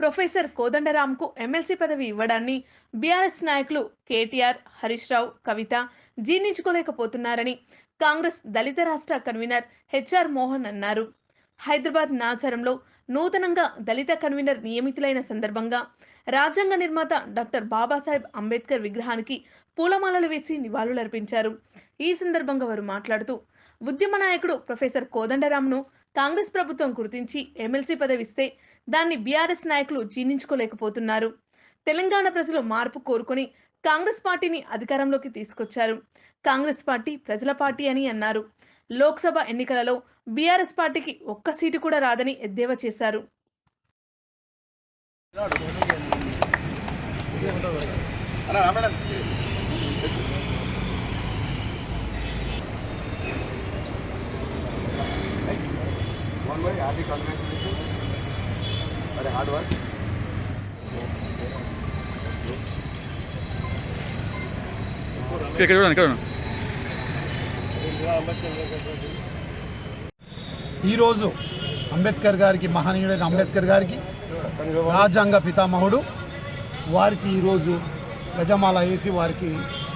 Professor కోదండరాంకు MLC పదవి ఇవ్వడాన్ని BRS నాయకులు కేటీఆర్ హరీష్ రావు కవిత జీర్ణించుకోలేకపోతున్నారని కాంగ్రెస్ దళిత రాష్ట్ర కన్వీనర్ హెచ్ఆర్ మోహన్ అన్నారు. హైదరాబాద్ నాచారంలో నూతనంగా దళిత కన్వీనర్ నియమితులైన సందర్భంగా రాజ్యాంగ నిర్మాత డాక్టర్ బాబాసాహెబ్ అంబేద్కర్ విగ్రహానికి పూలమాలలు వేసి నివాళులర్పించారు. ఈ సందర్భంగా వారు మాట్లాడుతూ ఉద్యమ నాయకుడు ప్రొఫెసర్ కోదండరామ్ను కాంగ్రెస్ ప్రభుత్వం గుర్తించి ఎమ్మెల్సీ పదవిస్తే దాన్ని బీఆర్ఎస్ నాయకులు జీర్ణించుకోలేకపోతున్నారు. తెలంగాణ ప్రజలు మార్పు కోరుకొని కాంగ్రెస్ పార్టీని అధికారంలోకి తీసుకొచ్చారు. కాంగ్రెస్ పార్టీ ప్రజల పార్టీ అని అన్నారు. లోక్సభ ఎన్నికలలో బీఆర్ఎస్ పార్టీకి ఒక్క సీటు కూడా రాదని ఎద్దేవా చేశారు. One way, ఇక్కడ ఇక్కడ చూడండి ఇక్కడ చూడండి. ఈరోజు అంబేద్కర్ గారికి మహనీయుడైన అంబేద్కర్ గారికి రాజ్యాంగ పితామహుడు వారికి ఈరోజు గజమాల వేసి వారికి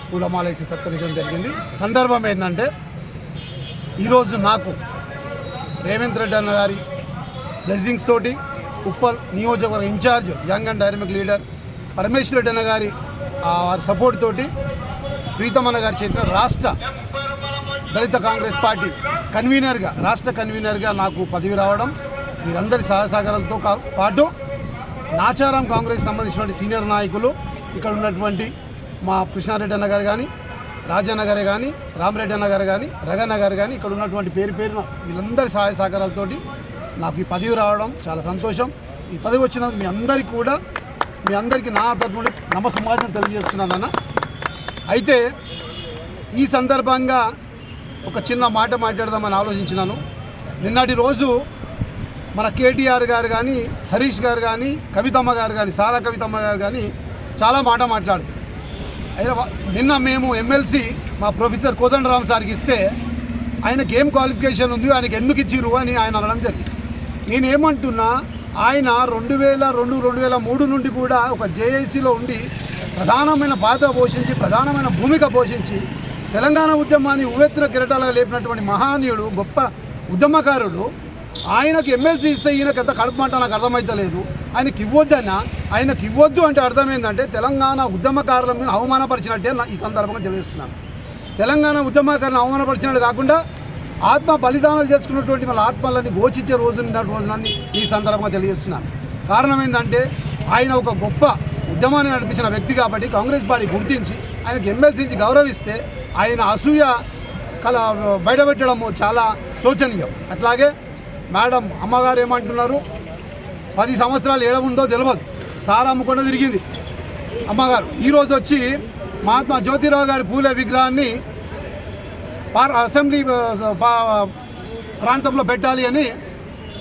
పూలమాల వేసి సత్కరించడం జరిగింది. సందర్భం ఏంటంటే ఈరోజు నాకు రేవంత్ రెడ్డి అన్న గారి బ్లెస్సింగ్స్ తోటి ఉప్పల్ నియోజకవర్గ in charge young and dynamic leader Parameshwar Reddy అన్న గారి వారి సపోర్ట్ తోటి ప్రీతమన్న గారి చేసిన రాష్ట్ర దళిత కాంగ్రెస్ పార్టీ కన్వీనర్గా రాష్ట్ర కన్వీనర్గా నాకు పదవి రావడం మీరందరి సహాయ సహకారాలతో కా- పాటు నాచారం కాంగ్రెస్ సంబంధించినటువంటి సీనియర్ నాయకులు ఇక్కడ ఉన్నటువంటి మా కృష్ణారెడ్డి అన్న గారు కానీ రాజన్న గారు కానీ రామరెడ్డి అన్న గారు కానీ రగన్న గారు కానీ ఇక్కడ ఉన్నటువంటి పేరు పేరున వీళ్ళందరి సహాయ సహకారాలతోటి నాకు ఈ పదవి రావడం చాలా సంతోషం. ఈ పదవి వచ్చినందుకు మీ అందరికీ కూడా మీ అందరికీ నా తరపు నమ సమాజం తెలియజేస్తున్నాను అన్న. అయితే ఈ సందర్భంగా ఒక చిన్న మాట మాట్లాడదామని ఆలోచించినాను. నిన్నటి రోజు మన కేటీఆర్ గారు కానీ హరీష్ గారు కానీ కవితమ్మ గారు కానీ సారా కవితమ్మ గారు కానీ చాలా మాట మాట్లాడుతారు అయినా నిన్న మేము ఎమ్మెల్సీ మా ప్రొఫెసర్ కోదండరామ్ సార్కి ఇస్తే ఆయనకి ఏం క్వాలిఫికేషన్ ఉంది ఆయనకి ఎందుకు ఇచ్చిర్రు అని ఆయన అనడం జరిగింది. నేనేమంటున్నా ఆయన రెండు వేల రెండు రెండు వేల మూడు నుండి కూడా ఒక జేఏసీలో ఉండి ప్రధానమైన పాత్ర పోషించి ప్రధానమైన భూమిక పోషించి తెలంగాణ ఉద్యమాన్ని ఉవ్వెత్తున కిరటాలుగా లేపినటువంటి మహానీయుడు గొప్ప ఉద్యమకారుడు ఆయనకు ఎమ్మెల్సీ ఇస్తే ఈయనకు ఎంత కడుపుమంట నాకు అర్థమైతలేదు. ఆయనకి ఇవ్వద్దన్నా ఆయనకి ఇవ్వద్దు అంటే అర్థమైందంటే తెలంగాణ ఉద్యమకారుల మీద అవమానపరిచినట్టే ఈ సందర్భంగా తెలియజేస్తున్నాను. తెలంగాణ ఉద్యమకారులను అవమానపరిచినట్టు కాకుండా ఆత్మ బలిదానాలు చేసుకున్నటువంటి వాళ్ళ ఆత్మలని ఘోషించే రోజు రోజునని ఈ సందర్భంగా తెలియజేస్తున్నాను. కారణం ఏంటంటే ఆయన ఒక గొప్ప ఉద్యమాన్ని నడిపించిన వ్యక్తి కాబట్టి కాంగ్రెస్ పార్టీ గుర్తించి ఆయనకు ఎమ్మెల్సీ నుంచి గౌరవిస్తే ఆయన అసూయ కల బయటపెట్టడము చాలా శోచనీయం. అట్లాగే మేడం అమ్మగారు ఏమంటున్నారు? పది సంవత్సరాలు ఏడముందో ఉందో తెలియదు సార్ అమ్ముకుండా తిరిగింది. అమ్మగారు ఈరోజు వచ్చి మహాత్మా జ్యోతిరావు గారి పూలే విగ్రహాన్ని పార్ అసెంబ్లీ ప్రాంతంలో పెట్టాలి అని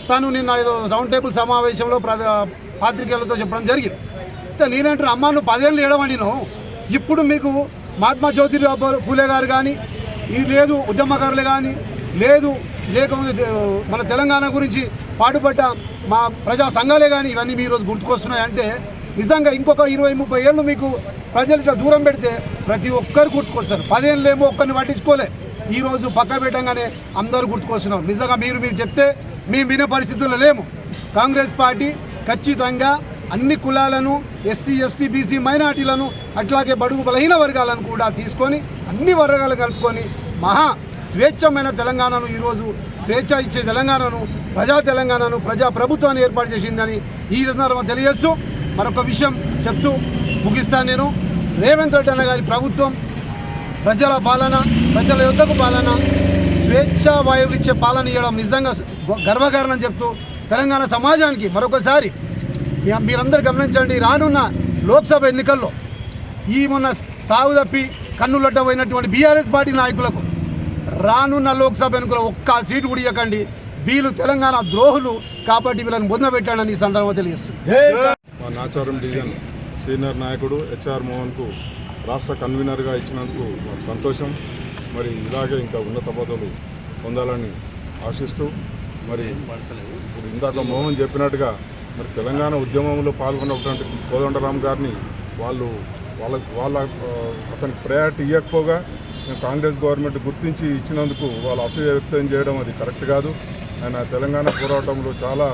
తను నిన్న ఏదో రౌండ్ టేబుల్ సమావేశంలో పాత్రికేయులతో చెప్పడం జరిగింది. అయితే నేనంటే అమ్మ నువ్వు పదేళ్ళు ఏడవండిను? ఇప్పుడు మీకు మహాత్మా జ్యోతిరావు పూ- పూలే గారు కానీ ఈ లేదు ఉద్యమకారులు కానీ లేదు లేకపోతే మన తెలంగాణ గురించి పాటుపడ్డ మా ప్రజా సంఘాలే కానీ ఇవన్నీ మీ ఈరోజు గుర్తుకొస్తున్నాయి అంటే నిజంగా ఇంకొక ఇరవై ముప్పై ఏళ్ళు మీకు ప్రజలు ఇట్లా దూరం పెడితే ప్రతి ఒక్కరు గుర్తుకొస్తారు. పదేళ్ళు ఏమో ఒక్కరిని పట్టించుకోలే. ఈరోజు పక్క పెట్టంగానే అందరూ గుర్తుకొస్తున్నారు. నిజంగా మీరు మీరు చెప్తే మేము వినే పరిస్థితుల్లో లేము. కాంగ్రెస్ పార్టీ ఖచ్చితంగా అన్ని కులాలను ఎస్సీ ఎస్టీ బీసీ మైనార్టీలను అట్లాగే బడుగు బలహీన వర్గాలను కూడా తీసుకొని అన్ని వర్గాలు కలుపుకొని మహా స్వేచ్ఛమైన తెలంగాణను ఈరోజు స్వేచ్ఛ ఇచ్చే తెలంగాణను ప్రజా తెలంగాణను ప్రజా ప్రభుత్వాన్ని ఏర్పాటు చేసిందని ఈ సందర్భంగా తెలియజేస్తూ మరొక విషయం చెప్తూ ముగిస్తాను నేను. రేవంత్ రెడ్డి అన్న గారి ప్రభుత్వం ప్రజల పాలన ప్రజల యుద్ధకు పాలన స్వేచ్ఛ వాయువులు ఇచ్చే పాలన ఇవ్వడం నిజంగా గర్వకారణం చెప్తూ తెలంగాణ సమాజానికి మరొకసారి మీరందరూ గమనించండి రానున్న లోక్సభ ఎన్నికల్లో ఈ మొన్న సాగు తప్పి కన్నులడ్డ పోయినటువంటి బీఆర్ఎస్ పార్టీ నాయకులకు రానున్న లోక్సభ ఎన్నికల్లో ఒక్క సీటు కూడా ఇవ్వకండి వీళ్ళు తెలంగాణ ద్రోహులు కాబట్టి వీళ్ళని బొంద పెట్టాడని ఈ సందర్భంగా తెలియజేస్తుంది. మా నాచారం డివిజన్ సీనియర్ నాయకుడు హెచ్ఆర్ మోహన్కు రాష్ట్ర కన్వీనర్గా ఇచ్చినందుకు మాకు సంతోషం. మరి ఇలాగే ఇంకా ఉన్నత పదవులు పొందాలని ఆశిస్తూ మరి ఇప్పుడు ఇందాక మోహన్ చెప్పినట్టుగా మరి తెలంగాణ ఉద్యమంలో పాల్గొన్నటువంటి కోదండరామ్ గారిని వాళ్ళు వాళ్ళ వాళ్ళ అతనికి ప్రయారిటీ ఇవ్వకపోగా కాంగ్రెస్ గవర్నమెంట్ గుర్తించి ఇచ్చినందుకు వాళ్ళు అసూయ వ్యక్తం చేయడం అది కరెక్ట్ కాదు. ఆయన తెలంగాణ పోరాటంలో చాలా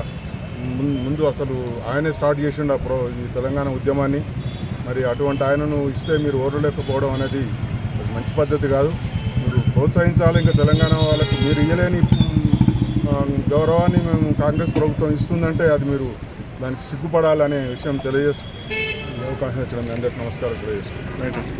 ముందు అసలు ఆయనే స్టార్ట్ చేసిండు ఆ ప్రో ఈ తెలంగాణ ఉద్యమాన్ని. మరి అటువంటి ఆయనను ఇస్తే మీరు ఓర్వలేకపోవడం అనేది మంచి పద్ధతి కాదు. మీరు ప్రోత్సహించాలి. ఇంకా తెలంగాణ వాళ్ళకి మీరు ఇయ్యలేని గౌరవాన్ని మేము కాంగ్రెస్ ప్రభుత్వం ఇస్తుందంటే అది మీరు దానికి సిగ్గుపడాలనే విషయం తెలియజేస్తూ అవకాశం ఇచ్చిన అందరికీ నమస్కారం తెలియజేస్తున్నాను